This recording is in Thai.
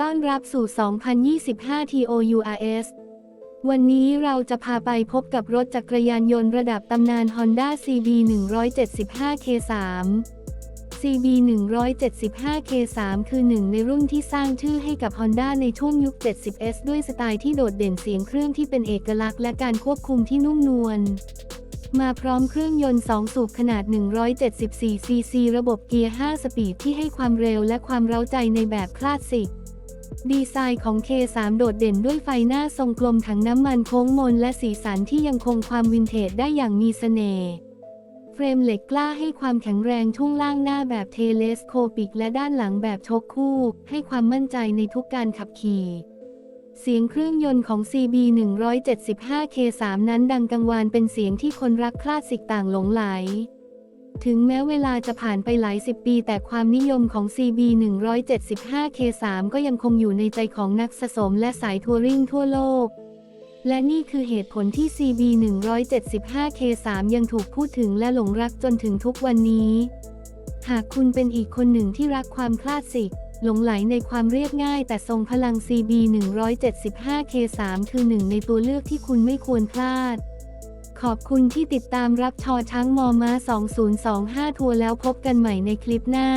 ต้อนรับสู่ 2025 TOURS วันนี้เราจะพาไปพบกับรถจักรยานยนต์ระดับตำนาน Honda CB 175 K3 CB 175 K3 คือหนึ่งในรุ่นที่สร้างชื่อให้กับ Honda ในช่วงยุค 70S ด้วยสไตล์ที่โดดเด่นเสียงเครื่องที่เป็นเอกลักษณ์และการควบคุมที่นุ่มนวลมาพร้อมเครื่องยนต์ 2 สูบขนาด 174 ซีซี ระบบเกียร์ 5 สปีดที่ให้ความเร็วและความเร้าใจในแบบคลาสสิก ดีไซน์ของ K3 โดดเด่นด้วยไฟหน้าทรงกลมถังน้ำมันโค้งมนและสีสันที่ยังคงความวินเทจได้อย่างมีเสน่ห์เฟรมเหล็กกล้าให้ความแข็งแรงช่วงล่างหน้าแบบเทเลสโคปิก และด้านหลังแบบชกคู่ ให้ความมั่นใจในทุกการขับขี่เสียงเครื่องยนต์ของ CB 175 K3 นั้นดังกังวานเป็นเสียงที่คนรักคลาสสิกต่างหลงไหล ถึงแม้เวลาจะผ่านไปหลายสิบปี แต่ความนิยมของ CB 175 K3 ก็ยังคงอยู่ในใจของนักสะสมและสายทัวริงทั่วโลก และนี่คือเหตุผลที่ CB 175 K3 ยังถูกพูดถึงและหลงรักจนถึงทุกวันนี้ หากคุณเป็นอีกคนหนึ่งที่รักความคลาสสิก หลงไหลในความเรียบง่ายแต่ทรงพลัง CB 175 K3 คือหนึ่งในตัวเลือกที่คุณไม่ควรพลาด ขอบคุณที่ติดตามรับชอช้างมอม้า2025 ทัวร์แล้วพบกันใหม่ในคลิปหน้า